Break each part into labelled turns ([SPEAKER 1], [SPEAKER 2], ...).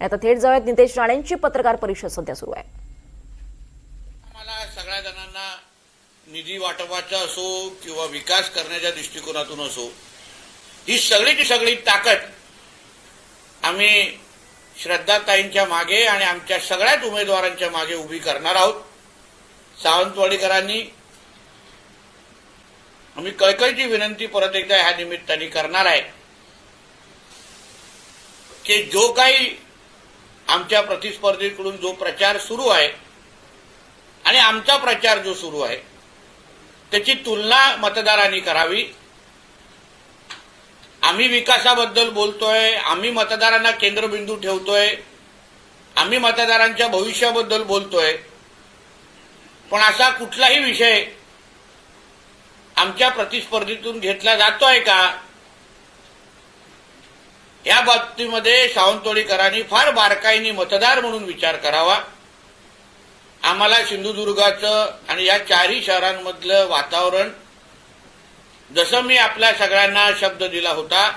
[SPEAKER 1] आता थेट जाऊयात नितेश राणेंची पत्रकार परिषद सध्या सुरू आहे.
[SPEAKER 2] आम्हाला सगळ्या जणांना निधी वाटपाचा असो किंवा विकास करण्याच्या दृष्टिकोनातून असो ही सगळीची सगळी ताकद आम्ही श्रद्धाताईंच्या मागे आणि आमच्या सगळ्याच उमेदवारांच्या मागे उभी करणार आहोत. सावंतवाडीकरांनी आम्ही कळकळीची विनंती परत एकदा ह्या निमित्ताने करणार आहे की जो काही आमच्या प्रतिस्पर्धीकडून जो प्रचार सुरू आहे आणि आमचा प्रचार जो सुरू आहे त्याची तुलना मतदारांनी करावी. आम्ही विकासाबद्दल बोलतोय आम्ही मतदारांना केंद्रबिंदू ठेवतोय आम्ही मतदारांच्या भविष्याबद्दल बोलतोय. पण असा कुठलाही विषय आमच्या प्रतिस्पर्धीतून घेतला जातोय का? या बाबतीमध्ये सावंतवाडीकरांनी फार बारकाईने मतदार म्हणून विचार करावा. आम्हाला सिंधुदुर्गाचं आणि या चारही शहरांमधलं वातावरण जसं मी आपल्या सगळ्यांना शब्द दिला होता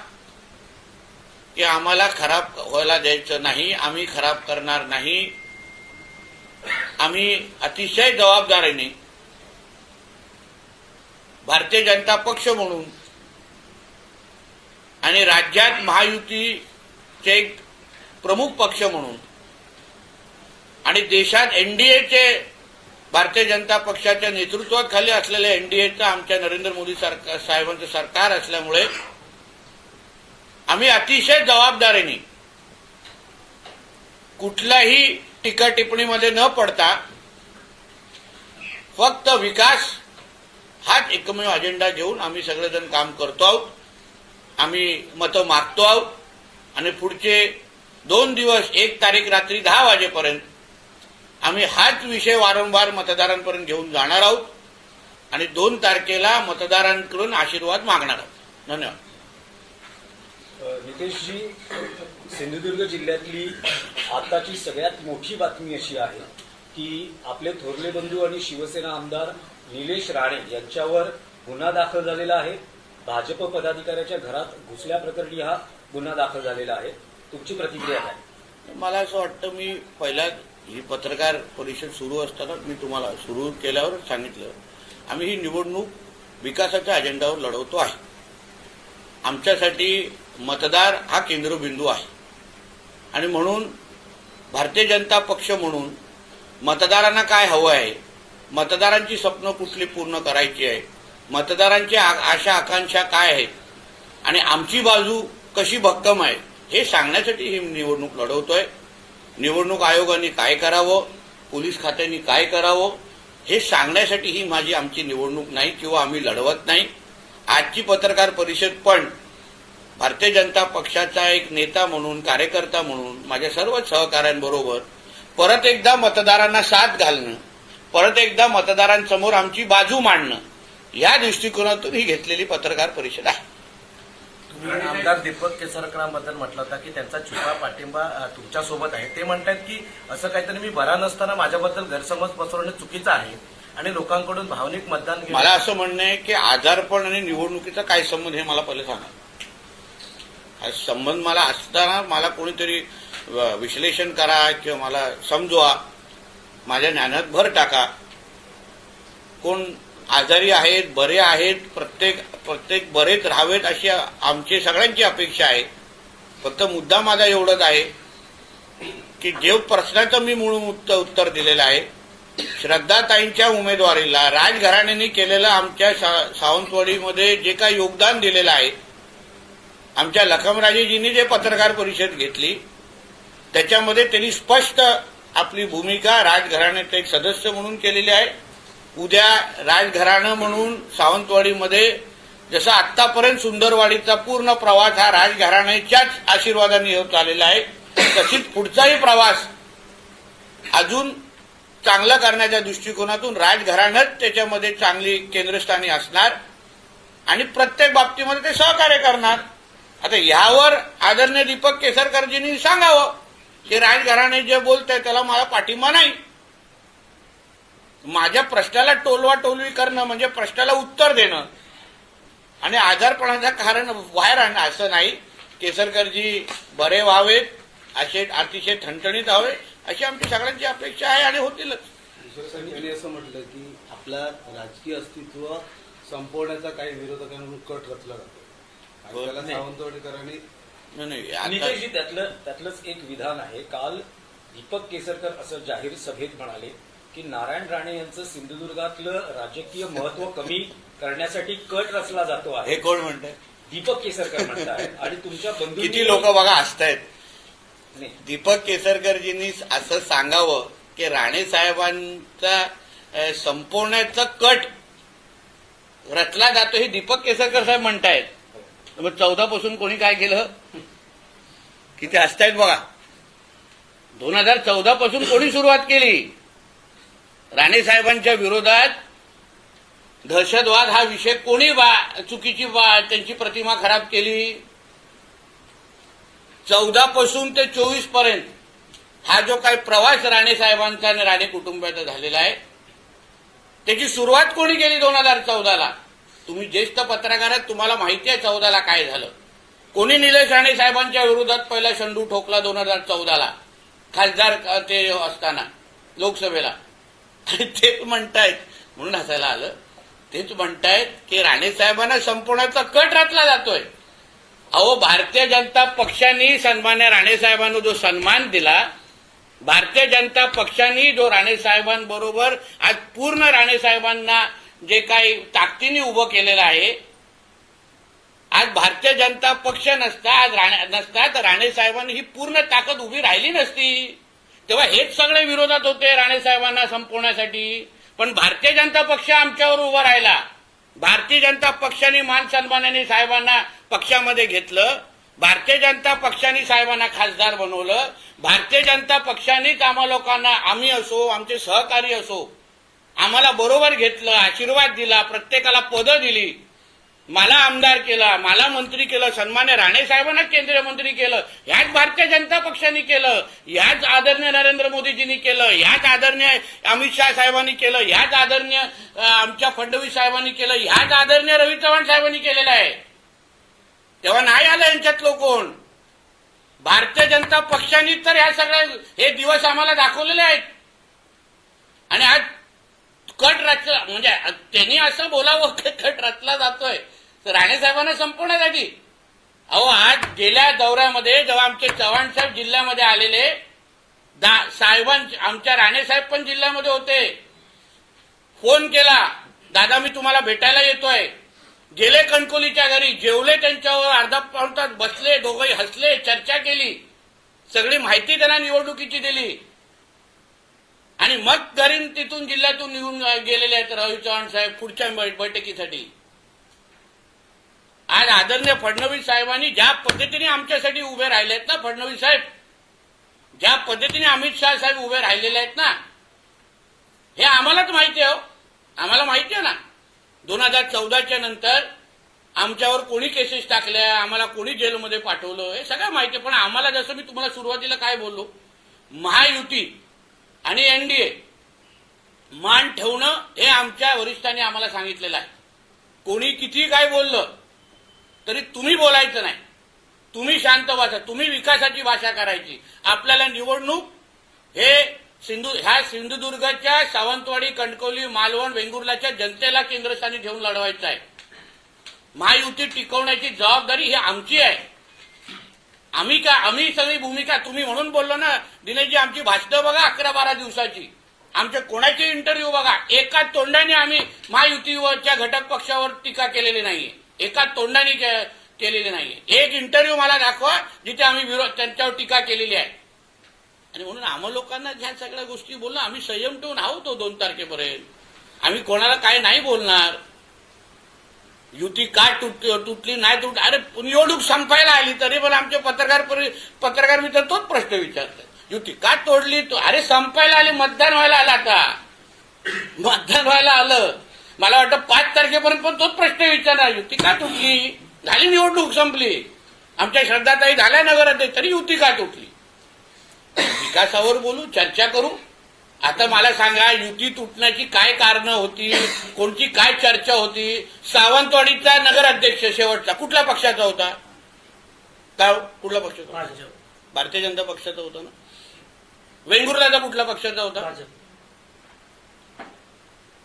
[SPEAKER 2] की आम्हाला खराब व्हायला द्यायचं नाही आम्ही खराब करणार नाही. आम्ही अतिशय जबाबदारीने भारतीय जनता पक्ष म्हणून आणि राज्यात महायुतीचे एक प्रमुख पक्ष म्हणून आणि देशात एनडीएचे भारतीय जनता पक्षाच्या नेतृत्वाखाली असलेल्या एनडीएचं आमच्या नरेंद्र मोदी सरकार साहेबांचं सरकार असल्यामुळे आम्ही अतिशय जबाबदारीने कुठल्याही टीका टिप्पणीमध्ये न पडता फक्त विकास हाच एकमेव अजेंडा घेऊन आम्ही सगळेजण काम करतो आहोत. आम्ही मतं मागतो आहोत. आणि पुढचे दोन दिवस एक तारीख रात्री दहा वाजेपर्यंत आम्ही हाच विषय वारंवार मतदारांपर्यंत घेऊन जाणार आहोत. आणि दोन तारखेला मतदारांकडून आशीर्वाद मागणार आहोत. धन्यवाद.
[SPEAKER 3] नितेशजी सिंधुदुर्ग जिल्ह्यातली आताची सगळ्यात मोठी बातमी अशी आहे की आपले थोरले बंधू आणि शिवसेना आमदार निलेश राणे यांच्यावर गुन्हा दाखल झालेला आहे. भाजप पदाधिकाऱ्याच्या घरात घुसल्याप्रकरणी हा गुन्हा दाखल झालेला आहे. तुमची प्रतिक्रिया काय?
[SPEAKER 2] मला असं वाटतं मी पहिल्या ही पत्रकार परिषद सुरू असताना मी तुम्हाला सुरू केल्यावर सांगितलं आम्ही ही निवडणूक विकासाच्या अजेंडावर लढवतो आहे. आमच्यासाठी मतदार हा केंद्रबिंदू आहे. आणि म्हणून भारतीय जनता पक्ष म्हणून मतदारांना काय हवं आहे? मतदारांची स्वप्न कुठली पूर्ण करायची आहे? मतदारांची आशा आकांक्षा काय आहेत? आणि आमची बाजू कशी भक्कम आहे? हे सांगण्यासाठी ही निवडणूक लढवतोय. निवडणूक आयोगाने काय करावं? पोलीस खात्याने काय करावं? हे सांगण्यासाठी ही माझी आमची निवडणूक नाही किंवा आम्ही लढवत नाही. आजची पत्रकार परिषद पण भारतीय जनता पक्षाचा एक नेता म्हणून कार्यकर्ता म्हणून माझ्या सर्व सहकाऱ्यांबरोबर परत एकदा मतदारांना साथ घालणं परत एकदा मतदारांसमोर आमची बाजू मांडणं या दृष्टिकोनातून ही घेतलेली पत्रकार परिषद आहे.
[SPEAKER 4] आमदार दीपक केसरकरांबद्दल म्हटलं होतं की त्यांचा छुपा पाठिंबा अ, तुमच्यासोबत आहे. ते म्हणतात की असं काहीतरी मी बरा नसताना माझ्याबद्दल गैरसमज पसरवणं चुकीचं आहे आणि लोकांकडून भावनिक मतदान
[SPEAKER 2] मला असं म्हणणं आहे की आजारपण आणि निवडणुकीचा काय संबंध हे मला पहिलं सांगा. हा संबंध मला असताना मला कोणीतरी विश्लेषण करा किंवा मला समजवा. माझ्या ज्ञानात भर टाका. कोण आजारी आहेत बरे आहेत प्रत्येक प्रत्येक बरेच राहावेत अशी आमची सगळ्यांची अपेक्षा आहे. फक्त मुद्दा माझा एवढंच आहे की जे प्रश्नाचं मी मूळ उत्तर उत्तर दिलेलं आहे श्रद्धाताईंच्या उमेदवारीला राजघराण्याने केलेलं आमच्या सा- सावंतवाडीमध्ये जे काही योगदान दिलेलं आहे आमच्या लखमराजेजींनी जे पत्रकार परिषद घेतली त्याच्यामध्ये त्यांनी स्पष्ट आपली भूमिका राजघराण्याचे एक सदस्य म्हणून केलेली आहे. उद्या राजघराणं म्हणून सावंतवाडीमध्ये जसं आतापर्यंत सुंदरवाडीचा पूर्ण प्रवास हा राजघराण्याच्याच आशीर्वादाने होत आलेला आहे तशीच पुढचाही प्रवास अजून चांगलं करण्याच्या दृष्टिकोनातून राजघराणंच त्याच्यामध्ये चांगली केंद्रस्थानी असणार आणि प्रत्येक बाबतीमध्ये ते सहकार्य करणार. आता ह्यावर आदरणीय दीपक केसरकरजींनी सांगावं की राजघराणे जे बोलत आहे त्याला मला पाठिंबा नाही. माझ्या प्रश्नाला टोलवा टोलवी करणं म्हणजे प्रश्नाला उत्तर देणं. आणि आजारपणाचं कारण बाहेर आणणं असं नाही. केसरकरजी बरे व्हावेत असे अतिशय ठणठणीत हवे अशी आमची सगळ्यांची अपेक्षा आहे आणि होतीलच.
[SPEAKER 5] असं म्हटलं की आपला राजकीय अस्तित्व संपवण्याचा काही विरोधकांकडून कट रचला जातो. आणि त्याला. सावंतवाडीकरांनी
[SPEAKER 3] त्यातलं त्यातलंच एक विधान आहे. काल दीपक केसरकर असं जाहीर सभेत म्हणाले की नारायण राणे यांचं सिंधुदुर्गातलं राजकीय महत्त्व कमी करण्यासाठी कट रचला जातो
[SPEAKER 2] हे
[SPEAKER 3] आहे
[SPEAKER 2] कोण म्हणतंय?
[SPEAKER 3] दीपक केसरकर म्हणतात. आणि तुमच्या बंधू
[SPEAKER 2] किती लोक बघा हसतायत. दीपक केसरकरजींनी असं सांगावं की राणे साहेबांचा संपवण्याचा कट रचला जातो हे दीपक केसरकर साहेब म्हणतायत. मग चौदा पासून कोणी काय केलं? किती हसतायत बघा. दोन हजार चौदा पासून कोणी सुरुवात केली? राणे साहेबांच्या विरोधात दहशतवाद हा विषय कोणी बा चुकीची बा त्यांची प्रतिमा खराब केली? चौदा पासून ते चोवीसपर्यंत हा जो काही प्रवास राणे साहेबांचा आणि राणे कुटुंबाचा झालेला आहे त्याची सुरुवात कोणी केली दोन हजार चौदाला? तुम्ही ज्येष्ठ पत्रकार आहात तुम्हाला माहिती आहे चौदाला काय झालं. कोणी निलेश राणे साहेबांच्या विरोधात पहिला शंडू ठोकला दोन हजार चौदाला? खासदार ते असताना लोकसभेला. आणि तेच म्हणतायत. म्हणून हसायला आलं. तेच म्हणतायत की राणे साहेबांना संपवण्याचा कट रचला जातोय. अहो भारतीय जनता पक्षाने सन्मान्य राणे साहेबांना जो सन्मान दिला भारतीय जनता पक्षाने जो राणे साहेबांबरोबर आज पूर्ण राणे साहेबांना जे काही ताकदीने उभं केलेलं आहे आज भारतीय जनता पक्ष नसता आज राणे नसता तर राणे साहेबांनी ही पूर्ण ताकद उभी राहिली नसती. तेव्हा हेच सगळे विरोधात होते राणे साहेबांना संपवण्यासाठी. पण भारतीय जनता पक्ष आमच्यावर उभा राहिला. भारतीय जनता पक्षाने मान सन्मानाने साहेबांना पक्षामध्ये घेतलं. भारतीय जनता पक्षाने साहेबांना खासदार बनवलं. भारतीय जनता पक्षानेच आम्हा लोकांना आम्ही असो आमचे सहकारी असो आम्हाला बरोबर घेतलं आशीर्वाद दिला प्रत्येकाला पदं दिली. मला आमदार केला मला मंत्री केलं सन्मान्य राणे साहेबांना केंद्रीय मंत्री केलं ह्याच भारतीय जनता पक्षाने केलं ह्याच आदरणीय नरेंद्र मोदीजींनी केलं ह्याच आदरणीय अमित शाह साहेबांनी केलं ह्याच आदरणीय आमच्या फडणवीस साहेबांनी केलं ह्याच आदरणीय रवी चव्हाण साहेबांनी केलेलं आहे. तेव्हा नाही आलं यांच्यात कोण भारतीय जनता पक्षाने तर ह्या सगळ्या हे दिवस आम्हाला दाखवलेले आहेत. आणि आज कट रचला म्हणजे त्यांनी असं बोलावं की कट रचला जातोय. तर राणे साहेबांना संपवण्यासाठी. अहो आज गेल्या दौऱ्यामध्ये जेव्हा आमचे चव्हाण साहेब जिल्ह्यामध्ये आलेले साहेबांचे आमच्या राणे साहेब पण जिल्ह्यामध्ये होते. फोन केला दादा मी तुम्हाला भेटायला येतोय. गेले कणकोलीच्या घरी जेवले त्यांच्यावर अर्धा पाऊन तास बसले दोघंही हसले चर्चा केली. सगळी माहिती त्यांना निवडणुकीची दिली. आणि मग घरी तिथून जिल्ह्यातून निघून गेलेले आहेत रवी चव्हाण साहेब पुढच्या बैठकीसाठी. आज आदरणीय फडणवीस साहेबांनी ज्या पद्धतीने आमच्यासाठी उभे राहिले आहेत ना फडणवीस साहेब ज्या पद्धतीने अमित शाह साहेब उभे राहिलेले आहेत ना हे आम्हालाच माहिती आहे हो. आम्हाला माहिती आहे ना. दोन हजार चौदाच्या नंतर आमच्यावर कोणी केसेस टाकल्या आम्हाला कोणी जेलमध्ये पाठवलं हे सगळं माहिती आहे. पण आम्हाला जसं मी तुम्हाला सुरुवातीला काय बोललो महायुती आणि एनडीए मान ठेवणं हे आमच्या वरिष्ठांनी आम्हाला सांगितलेलं आहे. कोणी किती काय बोललं तरी तुम्ही बोलायचं नाही. तुम्ही शांत भाषा तुम्ही विकासाची भाषा करायची. आपल्याला निवडणूक हे सिंधू ह्या सिंधुदुर्गच्या सावंतवाडी कणकवली मालवण वेंगुर्लाच्या जनतेला केंद्रस्थानी ठेवून लढवायचं आहे. महायुती टिकवण्याची जबाबदारी ही आमची आहे. आम्ही का आम्ही सगळी भूमिका तुम्ही म्हणून बोललो ना दिनेशजी आमची भाषणं बघा अकरा बारा दिवसाची. आमच्या कोणाचे इंटरव्ह्यू बघा. एका तोंडाने आम्ही महायुतीवरच्या घटक पक्षावर टीका केलेली नाहीये. एका तोंडाने के- केलेली नाहीये. एक इंटरव्ह्यू मला दाखवा जिथे आम्ही विरोध त्यांच्यावर टीका केलेली आहे. आणि म्हणून आम्हा लोकांना ह्या सगळ्या गोष्टी बोलणं आम्ही संयम ठेवून आहोत दोन तारखेपर्यंत. आम्ही कोणाला काय नाही बोलणार. युती का तुट तुटली नाही तुट अरे निवडणूक संपायला आली तरी पण आमचे पत्रकार परि- पत्रकार मित्र तोच प्रश्न विचारतात. युती का तोडली? तो अरे संपायला आली मतदान व्हायला आलं आता. मतदान व्हायला आलं. मला वाटतं पाच तारखेपर्यंत पण तोच प्रश्न विचारणार युती का तुटली? झाली निवडणूक संपली. आमच्या श्रद्धाताई झाल्या नगराध्यक्ष तरी युती का तुटली? विकासावर बोलू चर्चा करू. आता मला सांगा युती तुटण्याची काय कारण होती? कोणती काय चर्चा होती? सावंतवाडीचा नगराध्यक्ष शेवटचा कुठल्या पक्षाचा होता? का कुठला पक्ष होता? भारतीय जनता पक्षाचा होता ना? वेंगुर्लाचा कुठल्या पक्षाचा होता?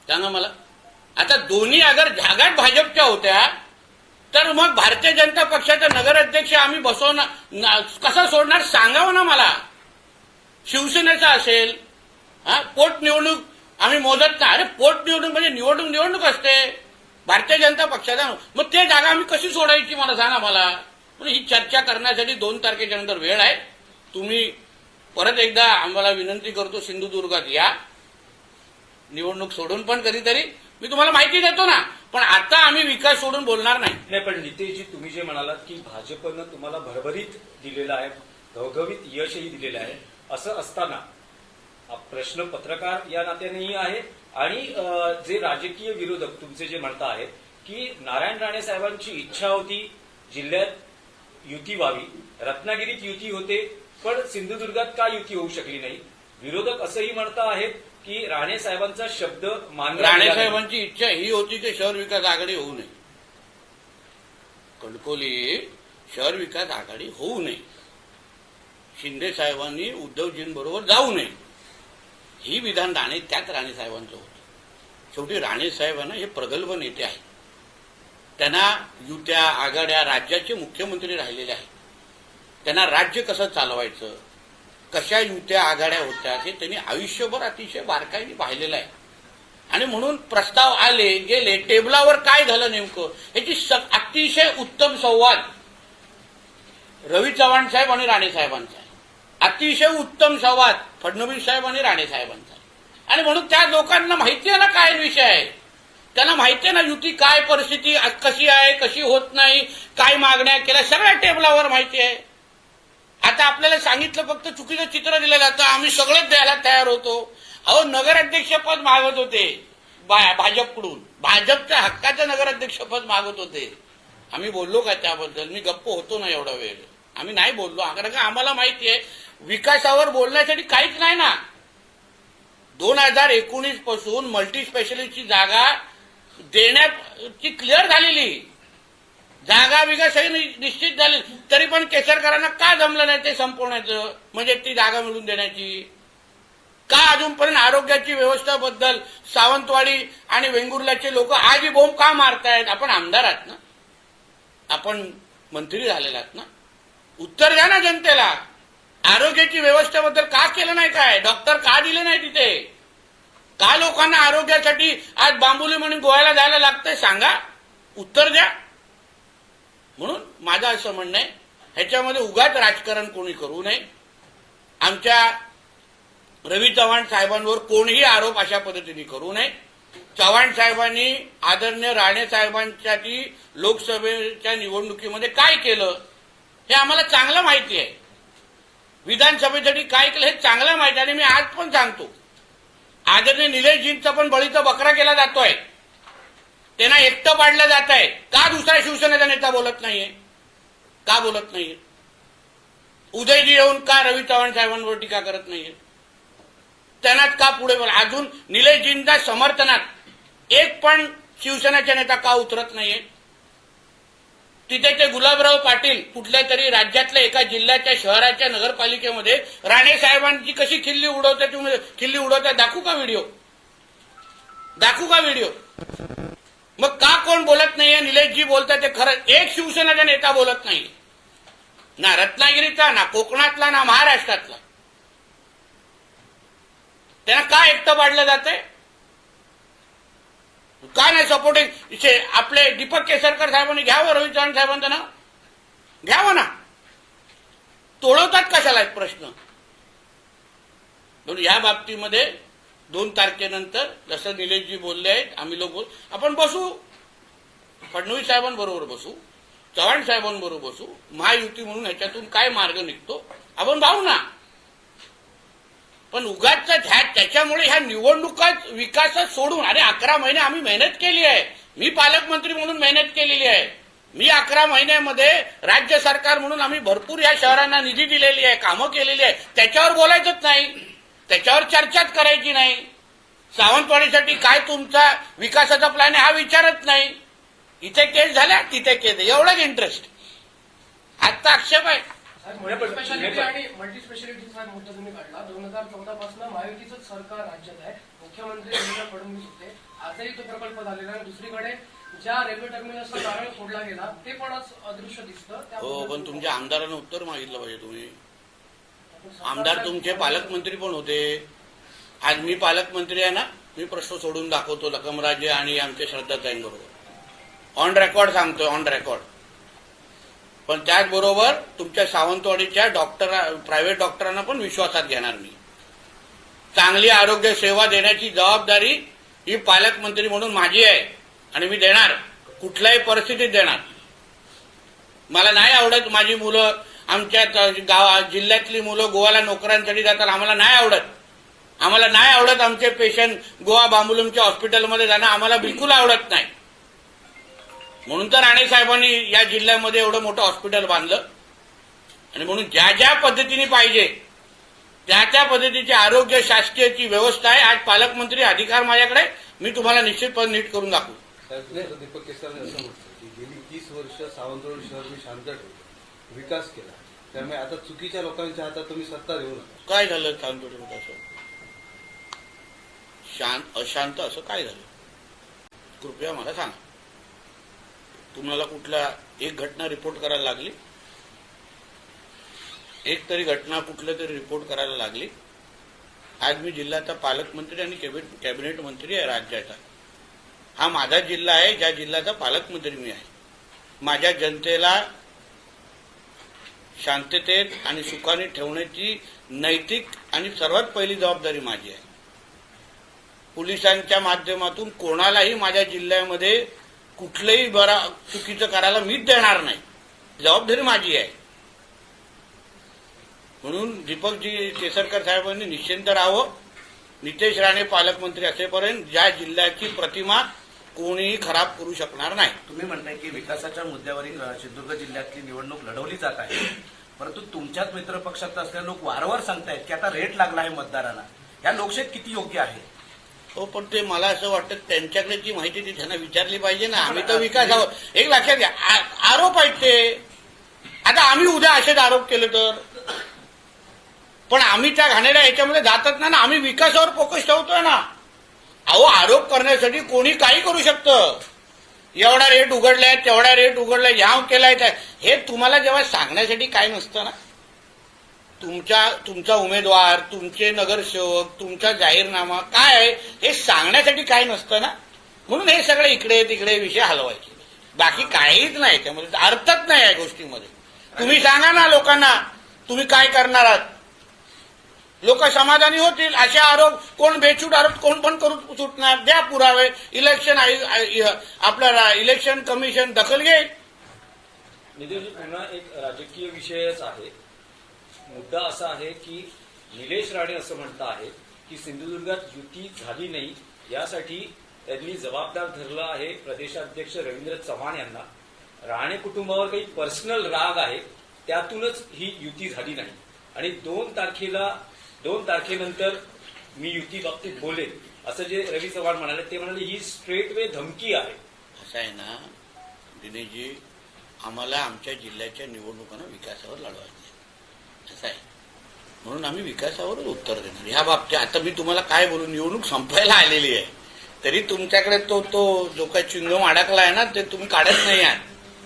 [SPEAKER 2] सांगा मला. आता दोन्ही अगर जागाच भाजपच्या होत्या तर मग भारतीय जनता पक्षाचा नगराध्यक्ष आम्ही बसवणार कसं कसा सोडणार? सांगावं ना मला. शिवसेनेचा असेल हा पोट निवडणूक आम्ही मोजत नाही अरे पोटनिवडणूक म्हणजे निवडणूक निवडणूक असते. भारतीय जनता पक्षाचा मग ते जागा आम्ही कशी सोडायची मला सांगा मला. म्हणजे ही चर्चा करण्यासाठी दोन तारखेच्या नंतर वेळ आहे. तुम्ही परत एकदा आम्हाला विनंती करतो सिंधुदुर्गात या. निवडणूक सोडून पण कधीतरी. मी तुम्हाला माहिती देतो ना. पण आता आम्ही विकास सोडून बोलणार नाही.
[SPEAKER 3] नाही पण नितेशजी तुम्ही जे म्हणालात की भाजपनं तुम्हाला भरभरीत दिलेलं आहे घवघवीत यशही दिलेलं आहे असं असताना प्रश्न पत्रकार या नात्यानेही आहे आणि जे राजकीय विरोधक तुमचे जे म्हणता आहेत की नारायण राणे साहेबांची इच्छा होती जिल्ह्यात युती व्हावी रत्नागिरीत युती होते पण सिंधुदुर्गात का युती होऊ शकली नाही? विरोधक असंही म्हणता आहेत की राणे साहेबांचा शब्द मानला
[SPEAKER 2] राणे. साहेबांची इच्छा ही होती की शहर विकास आघाडी होऊ नये. कणकोली शहर विकास आघाडी होऊ नये. शिंदे साहेबांनी उद्धवजींबरोबर जाऊ नये. ही विधान राणे त्यात राणे साहेबांचं होतं. शेवटी राणे साहेबांना हे प्रगल्भ नेते आहेत. त्यांना युत्या आघाड्या राज्याचे मुख्यमंत्री राहिलेले आहेत. त्यांना राज्य कसं चालवायचं? कशा युत्या आघाड्या होत्या हे त्यांनी आयुष्यभर अतिशय बारकाईने पाहिलेलं आहे. आणि म्हणून प्रस्ताव आले गेले टेबलावर काय झालं नेमकं? याची स- अतिशय उत्तम संवाद रवी चव्हाण साहेब आणि राणे साहेबांचा आहे. अतिशय उत्तम संवाद फडणवीस साहेब आणि राणे साहेबांचा आणि म्हणून त्या लोकांना माहिती आहे ना काय विषय आहे? त्यांना माहिती आहे ना युती काय परिस्थिती कशी आहे कशी होत नाही काय मागण्या केल्या सगळ्या टेबलावर माहिती आहे. आता आपल्याला सांगितलं फक्त चुकीचं चित्र दिलं जातं. आम्ही सगळंच द्यायला तयार होतो. अहो नगराध्यक्षपद मागत होते. बा- भाजपकडून. भाजपच्या हक्काचं नगराध्यक्षपद मागत होते. आम्ही बोललो का त्याबद्दल? मी गप्प होतो ना एवढा वेळ. आम्ही नाही बोललो. कारण का आम्हाला माहिती आहे विकासावर बोलण्यासाठी काहीच नाही ना. दोन हजार एकोणीसपासून मल्टी स्पेशालिस्टची जागा देण्याची क्लिअर झालेली. जागा बिगा सगळी नि- निश्चित झाली. तरी पण केसरकरांना का जमलं नाही ते संपवण्याचं म्हणजे ती जागा मिळवून देण्याची. का अजूनपर्यंत आरोग्याची व्यवस्थाबद्दल सावंतवाडी आणि वेंगुर्ल्याचे लोक आजही बोंब का मारतायत? आपण आमदार आहात ना. आपण मंत्री झालेला आहात ना. उत्तर द्या ना जनतेला. आरोग्याची व्यवस्थेबद्दल का केलं नाही काय? डॉक्टर का दिले नाही तिथे? का लोकांना आरोग्यासाठी आज बांबुली म्हणून गोव्याला जायला लागतंय? सांगा. उत्तर द्या. म्हणून माझं असं म्हणणं आहे ह्याच्यामध्ये उगाच राजकारण कोणी करू नये. आमच्या रवी चव्हाण साहेबांवर कोणीही आरोप अशा पद्धतीने करू नये. चव्हाण साहेबांनी आदरणीय राणे साहेबांसाठी लोकसभेच्या निवडणुकीमध्ये काय केलं हे आम्हाला चांगलं माहिती आहे. विधानसभेसाठी काय केलं हे चांगलं माहिती आहे आणि मी आज पण सांगतो. आदरणीय निलेशजींचा पण बळीचा बकरा केला जातोय. त्यांना एकटं पाडलं जात आहे. का दुसरा शिवसेनेचा नेता बोलत नाहीये? का बोलत नाहीये? उदयजी येऊन का रवी चव्हाण साहेबांवर टीका करत नाहीये? त्यांनाच का पुढे बोला? अजून निलेशजींच्या समर्थनात एक पण शिवसेनेचा नेता का उतरत नाहीये? तिथे ते गुलाबराव पाटील कुठल्या तरी राज्यातल्या एका जिल्ह्याच्या शहराच्या नगरपालिकेमध्ये राणे साहेबांची कशी खिल्ली उडवते खिल्ली उडवता दाखवू का व्हिडिओ? दाखवू का व्हिडिओ? मग का कोण बोलत नाहीये? निलेशजी बोलतात ते खरं. एक शिवसेनाचा नेता बोलत नाही. ना रत्नागिरीचा ना कोकणातला ना महाराष्ट्रातला. त्यांना का एकटं पाडलं जाते का नाही सपोर्टिंग आपले दीपक केसरकर साहेबांनी घ्यावं रोहित चव्हाण साहेबांचं नाव? घ्यावं ना. तोडवतात कशाला एक प्रश्न? म्हणून या बाबतीमध्ये दोन तारखेनंतर जसं निलेशजी बोलले आहेत आम्ही लोक आपण बसू. फडणवीस साहेबांबरोबर बसू. चव्हाण साहेबांबरोबर बसू. महायुती म्हणून ह्याच्यातून काय मार्ग निघतो आपण पाहू ना. पण उगाच ह्या त्याच्यामुळे ह्या निवडणुका विकासात सोडून अरे अकरा महिने आम्ही मेहनत केली आहे. मी पालकमंत्री म्हणून मेहनत केलेली आहे. मी अकरा महिन्यामध्ये राज्य सरकार म्हणून आम्ही भरपूर या शहरांना निधी दिलेली आहे कामं केलेली आहे. त्याच्यावर बोलायचंच नाही. त्याच्यावर चर्चाच करायची नाही. सावंतवाडीसाठी काय तुमचा विकासाचा प्लॅन आहे हा विचारत नाही. इथे केस झाल्या तिथे केस एवढंच इंटरेस्ट आजचा आक्षेप आहे.
[SPEAKER 6] आणि मल्टीस्पेशालिटीचा मुद्दा तुम्ही काढला. दोन हजार चौदा पासून महायुतीचं सरकार राज्यात आहे. मुख्यमंत्री देवेंद्र फडणवीस होते. आजही तो प्रकल्प झालेला आहे. दुसरीकडे ज्या रेल्वे टर्मिनलचा नारळ फोडला गेला ते पण आज अदृश्य दिसतं.
[SPEAKER 2] हो पण तुमच्या आमदारानं उत्तर मागितलं पाहिजे तुम्ही. आमदार तुमचे पालकमंत्री पण होते. आज मी पालकमंत्री आहे ना मी प्रश्न सोडून दाखवतो लकमराजे आणि आमचे श्रद्धाताईंबरोबर ऑन रेकॉर्ड सांगतोय ऑन रेकॉर्ड पण त्याचबरोबर तुमच्या सावंतवाडीच्या डॉक्टर प्रायव्हेट डॉक्टरांना पण विश्वासात घेणार मी. चांगली आरोग्य सेवा देण्याची जबाबदारी ही पालकमंत्री म्हणून माझी आहे आणि मी देणार. कुठल्याही परिस्थितीत देणार. मला नाही आवडत माझी मुलं आमच्या गावा जिल्ह्यातली मुलं गोवाला नोकऱ्यांसाठी जातात आम्हाला नाही आवडत. आम्हाला नाही आवडत आमचे पेशंट गोवा बांबुलमच्या हॉस्पिटलमध्ये जाणं आम्हाला बिलकुल आवडत नाही. म्हणून तर राणे साहेबांनी या जिल्ह्यामध्ये एवढं मोठं हॉस्पिटल बांधलं. आणि म्हणून ज्या ज्या पद्धतीने पाहिजे त्या त्या पद्धतीची आरोग्य शासकीयची व्यवस्था आहे. आज पालकमंत्री अधिकार माझ्याकडे मी तुम्हाला निश्चितपणे नीट करून दाखवू.
[SPEAKER 5] दीपक केसरने असं म्हटलं की गेली तीस वर्ष सावंतवाडी शहर मी शांत ठेवलं. विकास केला. त्यामुळे आता चुकीच्या लोकांच्या हातात तुम्ही सत्ता देऊ नका.
[SPEAKER 2] काय झालं शांत असं? शांत अशांत असं काय झालं? कृपया मला सांगा. तुम्हाला कुठला एक घटना रिपोर्ट करायला लागली? एक तरी घटना कुठलं तरी रिपोर्ट करायला लागली? आज मी जिल्ह्याचा पालकमंत्री आणि कॅबिनेट कॅबिनेट मंत्री आहे राज्याचा. हा माझा जिल्हा आहे ज्या जिल्ह्याचा पालकमंत्री मी आहे. माझ्या जनतेला शांततेत आणि सुखाने ठेवण्याची नैतिक आणि सर्वात पहिली जबाबदारी माझी आहे. पोलिसांच्या माध्यमातून कोणालाही माझ्या जिल्ह्यामध्ये कुठलंही बरा चुकीचं करायला मीच देणार नाही. जबाबदारी माझी आहे. म्हणून दीपकजी केसरकर साहेबांनी निश्चिंत राहावं. नितेश राणे पालकमंत्री असेपर्यंत ज्या जिल्ह्याची प्रतिमा कोणीही खराब करू शकणार नाही.
[SPEAKER 4] तुम्ही म्हणताय की विकासाच्या मुद्द्यावरील सिंधुदुर्ग जिल्ह्यातली निवडणूक लढवली जात आहे. परंतु तुमच्याच मित्रपक्षात असलेले लोक वारंवार सांगतायत की आता रेट लागला आहे मतदारांना या लोकशाहीत किती योग्य आहे?
[SPEAKER 2] हो पण ते मला असं वाटतं त्यांच्याकडे जी माहिती ती त्यांना विचारली पाहिजे ना. आम्ही तर विकासावर एक लक्षात घ्या. आरोप आहेत ते. आता आम्ही उद्या असेच आरोप केले तर? पण आम्ही त्या घाणेऱ्या याच्यामध्ये नाही ना. आम्ही विकासावर फोकस ठेवतोय ना. अहो आरोप करण्यासाठी कोणी काही करू शकतं? एवढा रेट उघडलाय तेवढा रेट उघडलाय ह्याव केलाय त्या हे तुम्हाला जेव्हा सांगण्यासाठी काय नसतं ना? तुमच्या तुमचा उमेदवार तुमचे नगरसेवक तुमचा जाहीरनामा काय आहे हे सांगण्यासाठी काय नसतं ना? म्हणून हे सगळे इकडे तिकडे विषय हलवायचे. बाकी काहीच नाही त्यामध्ये अर्थच नाही या गोष्टीमध्ये. तुम्ही सांगा ना लोकांना तुम्ही काय करणार आहात? लोक समाधानी होतील असे आरोप कोण बेछूट आरोप कोण पण करू सुटणार द्या पुरावे. इलेक्शन आपल्याला इलेक्शन कमिशन दखल घेईल.
[SPEAKER 3] नितीनजी पुन्हा एक राजकीय विषयच आहे. मुद्दा असा आहे की निलेश राणे असं म्हणत आहेत की सिंधुदुर्गात युती झाली नाही यासाठी त्यांनी जबाबदार धरलं आहे प्रदेशाध्यक्ष रवींद्र चव्हाण यांना. राणे कुटुंबावर काही पर्सनल राग आहे त्यातूनच ही युती झाली नाही. आणि दोन तारखेला दोन तारखेनंतर मी युती बाबतीत बोलेन. असं जे रवी चव्हाण म्हणाले ते म्हणाले ही स्ट्रेट वे धमकी आहे.
[SPEAKER 2] असं आहे ना दिनेशजी आम्हाला आमच्या जिल्ह्याच्या निवडणुकांना विकासावर लढवायचं असं आहे. म्हणून आम्ही विकासावरच उत्तर देणार. ह्या बाबतीत आता मी तुम्हाला काय बोलू निवडणूक संपायला आलेली आहे. तरी तुमच्याकडे तो तो जो काही चिंगम अडकला आहे ना ते तुम्ही काढत नाही आहात.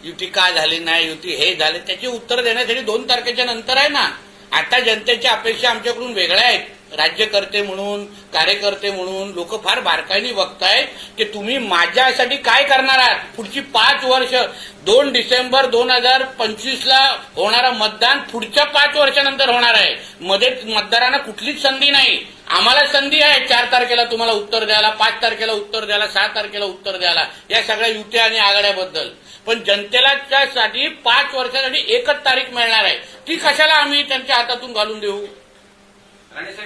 [SPEAKER 2] युती का झाली नाही युती हे झाले त्याची उत्तर देण्यासाठी दोन तारखेच्या नंतर आहे ना. आता जनतेच्या अपेक्षा आमच्याकडून वेगळ्या आहेत. राज्यकर्ते म्हणून कार्यकर्ते म्हणून लोक फार बारकाईने बघतायत की तुम्ही माझ्यासाठी काय करणार आहात? पुढची पाच वर्ष दोन डिसेंबर दोन हजार पंचवीस ला होणारा मतदान पुढच्या पाच वर्षानंतर होणार आहे. मध्ये मतदारांना कुठलीच संधी नाही. आम्हाला संधी आहे. चार तारखेला तुम्हाला उत्तर द्यायला पाच तारखेला उत्तर द्यायला सहा तारखेला उत्तर द्यायला. या सगळ्या युत्या आणि आघाड्याबद्दल. पण जनतेला त्यासाठी पाच वर्षासाठी एकच तारीख मिळणार आहे. ती कशाला आम्ही त्यांच्या हातातून घालून देऊ?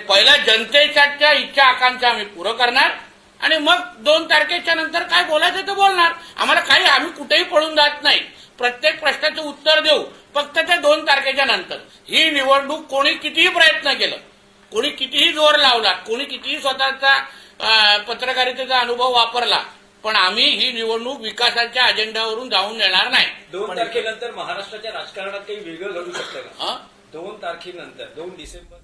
[SPEAKER 2] पहिला जनतेच्या इच्छा आकांक्षा आम्ही पुरं करणार आणि मग दोन तारखेच्या नंतर काय बोलायचं तर बोलणार. आम्हाला काही आम्ही कुठेही पळून जात नाही. प्रत्येक प्रश्नाचं उत्तर देऊ. फक्त ते दोन तारखेच्या नंतर. ही निवडणूक कोणी कितीही प्रयत्न केलं कोणी कितीही जोर लावला कोणी कितीही स्वतःचा पत्रकारितेचा अनुभव वापरला पण आम्ही ही निवडणूक विकासाच्या अजेंड्यावरून जाऊन देणार नाही
[SPEAKER 3] दोन तारखेनंतर महाराष्ट्राच्या राजकारणात काही वेगळं घडू शकतं का
[SPEAKER 2] हं?
[SPEAKER 3] दोन तारखेनंतर दोन डिसेंबर